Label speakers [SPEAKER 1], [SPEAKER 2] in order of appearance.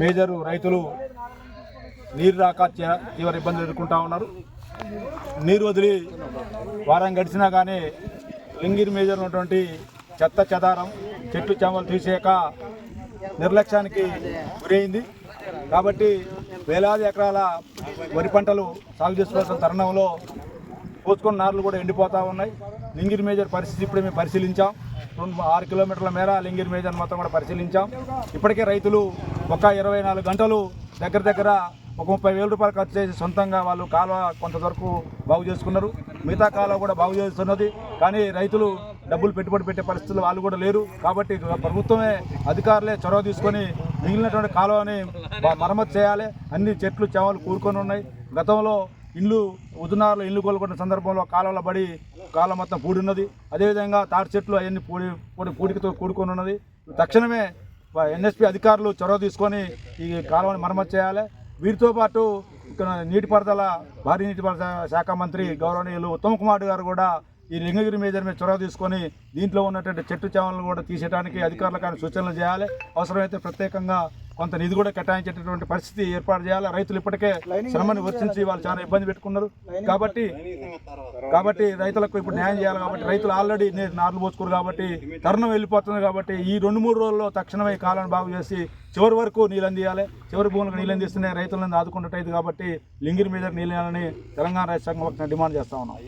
[SPEAKER 1] Major రైతులు నీరు రాక తీవ్ర ఇబ్బందులు ఎదుర్కొంటా ఉన్నారు. నీరు వదిలి వారం గడిచినా కానీ లింగిరి మేజర్ ఉన్నటువంటి చెత్త చెదారం చెట్లు చేమలు తీసేయక నిర్లక్ష్యానికి గురైంది కాబట్టి వేలాది ఎకరాల వరి పంటలు సాగు చేసుకోవాల్సిన తరుణంలో పోసుకున్న నార్లు కూడా ఎండిపోతూ ఉన్నాయి. లింగిరి మేజర్ పరిస్థితి ఇప్పుడే మేము పరిశీలించాం. రెండు ఆరు కిలోమీటర్ల మేర లింగిర్ మేజర్ మొత్తం కూడా పరిశీలించాం. ఇప్పటికే రైతులు ఒక ఇరవై నాలుగు గంటలు దగ్గర దగ్గర ఒక ముప్పై వేల రూపాయలు ఖర్చు చేసి సొంతంగా వాళ్ళు కాలువ కొంత వరకు బాగు చేసుకున్నారు. మిగతా కాలువ కూడా బాగు చేస్తున్నది. కానీ రైతులు డబ్బులు పెట్టుబడి పెట్టే పరిస్థితులు వాళ్ళు కూడా లేరు. కాబట్టి ప్రభుత్వమే అధికారులే చొరవ తీసుకొని మిగిలినటువంటి కాలువని మరమ్మతు చేయాలి. అన్ని చెట్లు చేవలు కూరుకొని ఉన్నాయి. గతంలో ఇల్లు ఉదునారులో ఇల్లు కోలుకున్న సందర్భంలో కాలంలో పడి కాలం మొత్తం పూడిన్నది. అదేవిధంగా తాటి చెట్లు అవన్నీ పూడి పూడి పూడికతో కూడుకొని ఉన్నది తక్షణమే ఎన్ఎస్పి అధికారులు చొరవ తీసుకొని ఈ కాలువని మరమ్మతు చేయాలి. వీరితో పాటు ఇక్కడ నీటిపారుదల భారీ నీటిపారుదల శాఖ మంత్రి గౌరవనీయులు ఉత్తమ్ కుమార్ గారు కూడా ఈ లింగగిరి మేజర్ మీద చొరవ తీసుకొని దీంట్లో ఉన్నటువంటి చెట్టు చేమలను కూడా తీసేయడానికి అధికారులకు ఆయన సూచనలు చేయాలి. అవసరమైతే ప్రత్యేకంగా కొంత నిధి కూడా కేటాయించేటటువంటి పరిస్థితి ఏర్పాటు చేయాలి. రైతులు ఇప్పటికే శ్రమని వర్తించి వాళ్ళు చాలా ఇబ్బంది పెట్టుకున్నారు. కాబట్టి కాబట్టి రైతులకు ఇప్పుడు న్యాయం చేయాలి కాబట్టి రైతులు ఆల్రెడీ నార్లు పోసుకోరు కాబట్టి తరుణం వెళ్ళిపోతుంది కాబట్టి ఈ రెండు మూడు రోజుల్లో తక్షణమే కాలాన్ని బాగు చేసి చివరి వరకు నీళ్ళు అందియాలి. చివరి భూములకు నీళ్ళు అందిస్తూనే రైతులను ఆదుకున్నట్టయితే కాబట్టి లింగిరి మీద నీళ్ళు ఇవ్వాలని తెలంగాణ రైతు సంఘం డిమాండ్ చేస్తా ఉన్నాం.